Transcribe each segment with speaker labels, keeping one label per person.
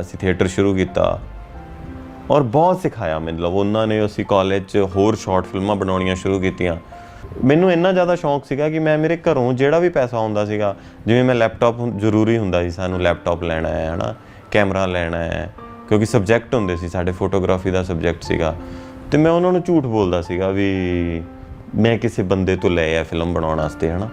Speaker 1: ਅਸੀਂ ਥੀਏਟਰ ਸ਼ੁਰੂ ਕੀਤਾ ਔਰ ਬਹੁਤ ਸਿਖਾਇਆ ਮਤਲਬ ਉਹਨਾਂ ਨੇ ਅਸੀਂ ਕਾਲਜ 'ਚ ਹੋਰ ਸ਼ਾਰਟ ਫਿਲਮਾਂ ਬਣਾਉਣੀਆਂ ਸ਼ੁਰੂ ਕੀਤੀਆਂ। ਮੈਨੂੰ ਇੰਨਾ ਜ਼ਿਆਦਾ ਸ਼ੌਂਕ ਸੀਗਾ ਕਿ ਮੈਂ ਮੇਰੇ ਘਰੋਂ ਜਿਹੜਾ ਵੀ ਪੈਸਾ ਆਉਂਦਾ ਸੀਗਾ, ਜਿਵੇਂ ਮੈਂ ਲੈਪਟਾਪ ਜ਼ਰੂਰੀ ਹੁੰਦਾ ਸੀ ਸਾਨੂੰ ਲੈਪਟਾਪ ਲੈਣਾ ਹੈ, ਹਨਾ, ਕੈਮਰਾ ਲੈਣਾ ਹੈ, ਕਿਉਂਕਿ ਸਬਜੈਕਟ ਹੁੰਦੇ ਸੀ, ਸਾਡੇ ਫੋਟੋਗ੍ਰਾਫੀ ਦਾ ਸਬਜੈਕਟ ਸੀਗਾ। ਤੇ ਮੈਂ ਉਹਨਾਂ ਨੂੰ ਝੂਠ ਬੋਲਦਾ ਸੀਗਾ ਵੀ ਮੈਂ ਕਿਸੇ ਬੰਦੇ ਤੋਂ ਲੈ ਆ ਫਿਲਮ ਬਣਾਉਣ ਵਾਸਤੇ, ਹਨਾ।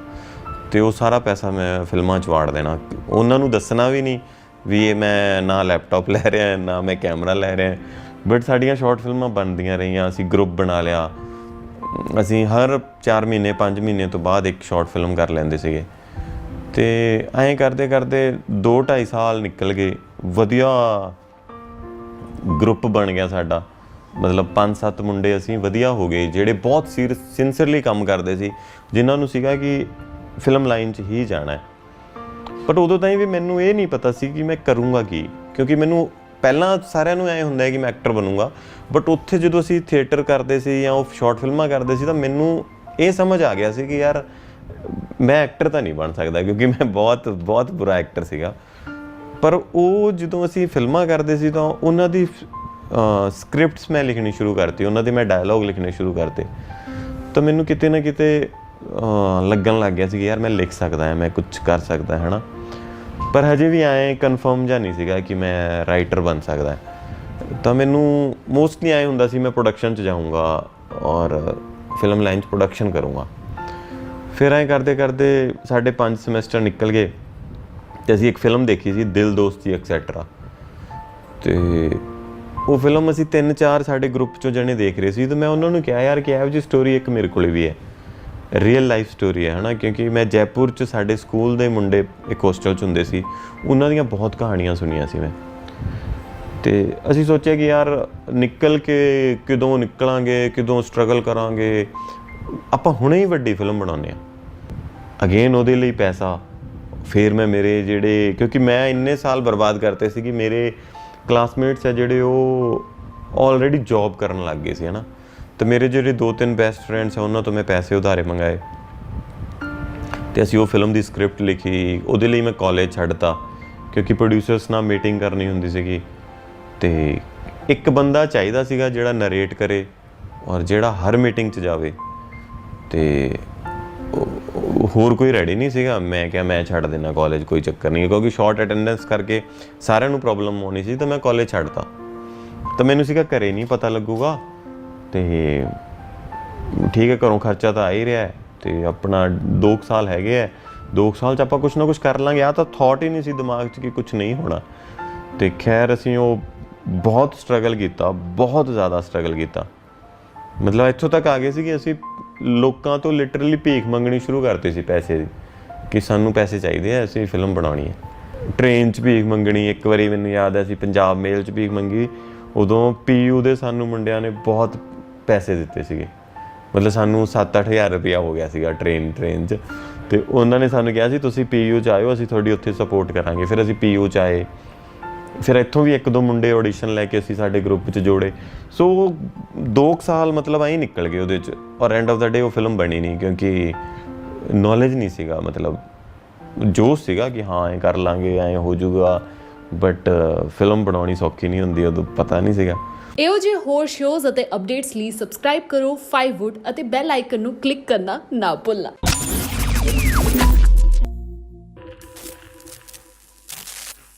Speaker 1: ਤੇ ਉਹ ਸਾਰਾ ਪੈਸਾ ਮੈਂ ਫਿਲਮਾਂ 'ਚ ਵਾੜ ਦੇਣਾ। ਉਹਨਾਂ ਨੂੰ ਦੱਸਣਾ ਵੀ ਨਹੀਂ ਵੀ ਇਹ ਮੈਂ ਨਾ ਲੈਪਟਾਪ ਲੈ ਰਿਹਾ, ਨਾ ਮੈਂ ਕੈਮਰਾ ਲੈ ਰਿਹਾ। ਬਟ ਸਾਡੀਆਂ ਸ਼ਾਰਟ ਫਿਲਮਾਂ ਬਣਦੀਆਂ ਰਹੀਆਂ, ਅਸੀਂ ਗਰੁੱਪ ਬਣਾ ਲਿਆ। ਅਸੀਂ ਹਰ 4 ਮਹੀਨੇ 5 ਮਹੀਨੇ ਤੋਂ ਬਾਅਦ ਇੱਕ ਸ਼ਾਰਟ ਫਿਲਮ ਕਰ ਲੈਂਦੇ ਸੀਗੇ। ਤੇ ਐਂ ਕਰਦੇ ਕਰਦੇ 2 2.5 ਸਾਲ ਨਿਕਲ ਗਏ। ਵਧੀਆ ਗਰੁੱਪ ਬਣ ਗਿਆ ਸਾਡਾ। ਮਤਲਬ 5-7 ਮੁੰਡੇ ਅਸੀਂ ਵਧੀਆ ਹੋ ਗਏ, ਜਿਹੜੇ ਬਹੁਤ ਸਿੰਸੀਅਰਲੀ ਕੰਮ ਕਰਦੇ ਸੀ, ਜਿਨ੍ਹਾਂ ਨੂੰ ਸੀਗਾ ਕਿ ਫਿਲਮ ਲਾਈਨ 'ਚ ਹੀ ਜਾਣਾ ਹੈ। ਬਟ ਉਦੋਂ ਤਾਈਂ ਵੀ ਮੈਨੂੰ ਇਹ ਨਹੀਂ ਪਤਾ ਸੀ ਕਿ ਮੈਂ ਕਰੂੰਗਾ ਕੀ। ਕਿਉਂਕਿ ਮੈਨੂੰ ਪਹਿਲਾਂ ਸਾਰਿਆਂ ਨੂੰ ਐ ਹੁੰਦਾ ਹੈ ਕਿ ਮੈਂ ਐਕਟਰ ਬਣੂੰਗਾ। ਬਟ ਉੱਥੇ ਜਦੋਂ ਅਸੀਂ ਥੀਏਟਰ ਕਰਦੇ ਸੀ ਜਾਂ ਉਹ ਸ਼ਾਰਟ ਫਿਲਮਾਂ ਕਰਦੇ ਸੀ ਤਾਂ ਮੈਨੂੰ ਇਹ ਸਮਝ ਆ ਗਿਆ ਸੀ ਕਿ ਯਾਰ, ਮੈਂ ਐਕਟਰ ਤਾਂ ਨਹੀਂ ਬਣ ਸਕਦਾ ਕਿਉਂਕਿ ਮੈਂ ਬਹੁਤ ਬਹੁਤ ਬੁਰਾ ਐਕਟਰ ਸੀਗਾ। ਪਰ ਉਹ ਜਦੋਂ ਅਸੀਂ ਫਿਲਮਾਂ ਕਰਦੇ ਸੀ ਤਾਂ ਉਹਨਾਂ ਦੀ ਸਕ੍ਰਿਪਟਸ ਮੈਂ ਲਿਖਣੀ ਸ਼ੁਰੂ ਕਰਤੀ, ਉਹਨਾਂ ਦੇ ਮੈਂ ਡਾਇਲੌਗ ਲਿਖਣੇ ਸ਼ੁਰੂ ਕਰਤੇ। ਤਾਂ ਮੈਨੂੰ ਕਿਤੇ ਨਾ ਕਿਤੇ ਲੱਗਣ ਲੱਗ ਗਿਆ ਸੀ ਕਿ ਯਾਰ ਮੈਂ ਲਿਖ ਸਕਦਾ ਹਾਂ, ਮੈਂ ਕੁਝ ਕਰ ਸਕਦਾ ਹਾਂ, ਹਨਾ? ਪਰ ਹਜੇ ਵੀ ਐ ਕਨਫਰਮ ਜਾਂ ਨਹੀਂ ਸੀਗਾ ਕਿ ਮੈਂ ਰਾਈਟਰ ਬਣ ਸਕਦਾ ਤਾਂ ਮੈਨੂੰ ਮੋਸਟਲੀ ਐ ਹੁੰਦਾ ਸੀ, ਮੈਂ ਪ੍ਰੋਡਕਸ਼ਨ 'ਚ ਜਾਊਂਗਾ ਔਰ ਫਿਲਮ ਲਾਈਨ 'ਚ ਪ੍ਰੋਡਕਸ਼ਨ ਕਰੂੰਗਾ। ਫਿਰ ਐਂ ਕਰਦੇ ਕਰਦੇ ਸਾਡੇ 5 ਸਮੈਸਟਰ ਨਿਕਲ ਗਏ ਤੇ ਅਸੀਂ ਇੱਕ ਫਿਲਮ ਦੇਖੀ ਸੀ, ਦਿਲ ਦੋਸਤੀ ਐਕਸੈਟਰਾ ਤੇ ਉਹ ਫਿਲਮ ਅਸੀਂ ਤਿੰਨ ਚਾਰ ਸਾਡੇ ਗਰੁੱਪ ਚੋਂ ਜਣੇ ਦੇਖ ਰਹੇ ਸੀ, ਤੇ ਮੈਂ ਉਹਨਾਂ ਨੂੰ ਕਿਹਾ, ਯਾਰ, ਕਿ ਇਹੋ ਜਿਹੀ ਸਟੋਰੀ ਇੱਕ ਮੇਰੇ ਕੋਲੇ ਵੀ ਹੈ। ਰੀਅਲ ਲਾਈਫ ਸਟੋਰੀ ਹੈ, ਹਨਾ? ਕਿਉਂਕਿ ਮੈਂ ਜੈਪੁਰ ਚ ਸਾਡੇ ਸਕੂਲ ਦੇ ਮੁੰਡੇ ਇੱਕ ਹੋਸਟਲ ਚ ਹੁੰਦੇ ਸੀ, ਉਹਨਾਂ ਦੀਆਂ ਬਹੁਤ ਕਹਾਣੀਆਂ ਸੁਣੀਆਂ ਸੀ ਮੈਂ। ਤੇ ਅਸੀਂ ਸੋਚਿਆ ਕਿ ਯਾਰ ਨਿਕਲ ਕੇ ਕਿਦੋਂ ਨਿਕਲਾਂਗੇ, ਕਿਦੋਂ ਸਟਰਗਲ ਕਰਾਂਗੇ? ਆਪਾਂ ਹੁਣੇ ਹੀ ਵੱਡੀ ਫਿਲਮ ਬਣਾਉਂਦੇ ਆ ਅਗੇਨ ਉਹਦੇ ਲਈ ਪੈਸਾ, ਫਿਰ ਮੈਂ ਮੇਰੇ ਜਿਹੜੇ, ਕਿਉਂਕਿ ਮੈਂ ਇੰਨੇ ਸਾਲ ਬਰਬਾਦ ਕਰਤੇ ਸੀ ਕਿ ਮੇਰੇ ਕਲਾਸਮੇਟਸ ਆ ਜਿਹੜੇ ਉਹ ਆਲਰੇਡੀ ਜੌਬ ਕਰਨ ਲੱਗ ਗਏ ਸੀ, ਹਨਾ? ਤੇ ਮੇਰੇ ਜਿਹੜੇ ਦੋ ਤਿੰਨ ਬੈਸਟ ਫਰੈਂਡਸ ਆ, ਉਹਨਾਂ ਤੋਂ ਮੈਂ ਪੈਸੇ ਉਧਾਰੇ ਮੰਗਾਏ। ਤੇ ਅਸੀਂ ਉਹ ਫਿਲਮ ਦੀ ਸਕ੍ਰਿਪਟ ਲਿਖੀ, ਉਹਦੇ ਲਈ ਮੈਂ ਕਾਲਜ ਛੱਡਤਾ, ਕਿਉਂਕਿ ਪ੍ਰੋਡਿਊਸਰਸ ਨਾਲ ਮੀਟਿੰਗ ਕਰਨੀ ਹੁੰਦੀ ਸੀਗੀ। ਤੇ ਇੱਕ ਬੰਦਾ ਚਾਹੀਦਾ ਸੀਗਾ ਜਿਹੜਾ ਨਰੇਟ ਕਰੇ ਔਰ ਜਿਹੜਾ ਹਰ ਮੀਟਿੰਗ 'ਚ ਜਾਵੇ। ਤੇ ਹੋਰ ਕੋਈ ਰੈਡੀ ਨਹੀਂ ਸੀਗਾ। ਮੈਂ ਕਿਹਾ, ਮੈਂ ਛੱਡ ਦੇਣਾ ਕਾਲਜ ਕੋਈ ਚੱਕਰ ਨਹੀਂ, ਕਿਉਂਕਿ ਸ਼ਾਰਟ ਅਟੈਂਡੈਂਸ ਕਰਕੇ ਸਾਰਿਆਂ ਨੂੰ ਪ੍ਰੋਬਲਮ ਹੋਣੀ ਸੀ, ਤਾਂ ਮੈਂ ਕਾਲਜ ਛੱਡਤਾ। ਤਾਂ ਮੈਨੂੰ ਸੀਗਾ ਘਰੇ ਨਹੀਂ ਪਤਾ ਲੱਗੂਗਾ। ਤੇ ਠੀਕ ਹੈ, ਘਰੋਂ ਖਰਚਾ ਤਾਂ ਆ ਹੀ ਰਿਹਾ ਹੈ ਤੇ ਆਪਣਾ 2 ਸਾਲ ਹੈਗੇ ਆ 2 ਸਾਲ ਚ ਆਪਾਂ ਕੁਝ ਨਾ ਕੁਝ ਕਰ ਲਾਂਗੇ। ਆ ਤਾਂ ਥਾਟ ਹੀ ਨਹੀਂ ਸੀ ਦਿਮਾਗ 'ਚ ਕਿ ਕੁਝ ਨਹੀਂ ਹੋਣਾ। ਤੇ ਖੈਰ ਅਸੀਂ ਉਹ ਬਹੁਤ ਸਟਰਗਲ ਕੀਤਾ, ਬਹੁਤ ਜ਼ਿਆਦਾ ਸਟਰਗਲ ਕੀਤਾ। ਮਤਲਬ ਇੱਥੋਂ ਤੱਕ ਆ ਗਏ ਸੀ ਕਿ ਅਸੀਂ ਲੋਕਾਂ ਤੋਂ ਲਿਟਰਲੀ ਭੀਖ ਮੰਗਣੀ ਸ਼ੁਰੂ ਕਰਤੀ ਸੀ ਪੈਸੇ ਦੀ, ਕਿ ਸਾਨੂੰ ਪੈਸੇ ਚਾਹੀਦੇ ਆ, ਅਸੀਂ ਫਿਲਮ ਬਣਾਉਣੀ ਹੈ। ਟ੍ਰੇਨ 'ਚ ਭੀਖ ਮੰਗਣੀ, ਇੱਕ ਵਾਰੀ ਮੈਨੂੰ ਯਾਦ ਹੈ ਅਸੀਂ ਪੰਜਾਬ ਮੇਲ 'ਚ ਭੀਖ ਮੰਗੀ। ਉਦੋਂ ਪੀਯੂ ਦੇ ਸਾਨੂੰ ਮੁੰਡਿਆਂ ਨੇ ਬਹੁਤ ਪੈਸੇ ਦਿੱਤੇ ਸੀਗੇ। ਮਤਲਬ ਸਾਨੂੰ 7-8000 ਰੁਪਇਆ ਹੋ ਗਿਆ ਸੀਗਾ ਟ੍ਰੇਨ ਟ੍ਰੇਨ 'ਚ। ਤੇ ਉਹਨਾਂ ਨੇ ਸਾਨੂੰ ਕਿਹਾ ਸੀ, ਤੁਸੀਂ ਪੀਯੂ 'ਚ ਆਇਓ, ਅਸੀਂ ਤੁਹਾਡੀ ਉੱਥੇ ਸਪੋਰਟ ਕਰਾਂਗੇ। ਫਿਰ ਅਸੀਂ ਪੀਯੂ 'ਚ ਆਏ। ਫਿਰ ਇੱਥੋਂ ਵੀ ਇੱਕ ਦੋ ਮੁੰਡੇ ਆਡੀਸ਼ਨ ਲੈ ਕੇ ਅਸੀਂ ਸਾਡੇ ਗਰੁੱਪ 'ਚ ਜੋੜੇ। ਸੋ 2 ਸਾਲ ਮਤਲਬ ਐਂ ਨਿਕਲ ਗਏ ਉਹਦੇ 'ਚ। ਔਰ ਐਂਡ ਆਫ ਦਾ ਡੇ ਉਹ ਫਿਲਮ ਬਣੀ ਨਹੀਂ, ਕਿਉਂਕਿ ਨੌਲੇਜ ਨਹੀਂ ਸੀਗਾ, ਮਤਲਬ ਜੋਸ਼ ਸੀਗਾ ਕਿ ਹਾਂ, ਐਂ ਕਰ ਲਾਂਗੇ, ਐਂ ਹੋ ਜਾਊਗਾ। ਬਟ ਫਿਲਮ ਬਣਾਉਣੀ ਸੌਖੀ ਨਹੀਂ ਹੁੰਦੀ, ਉਦੋਂ ਪਤਾ ਨਹੀਂ ਸੀਗਾ।
Speaker 2: ਇਹੋ ਜਿਹੇ ਹੋਰ ਸ਼ੋਜ਼ ਅਤੇ ਅਪਡੇਟਸ ਲਈ ਸਬਸਕ੍ਰਾਈਬ ਕਰੋ 5wood ਅਤੇ ਬੈਲ ਆਈਕਨ ਨੂੰ ਕਲਿੱਕ ਕਰਨਾ ਨਾ ਭੁੱਲਣਾ।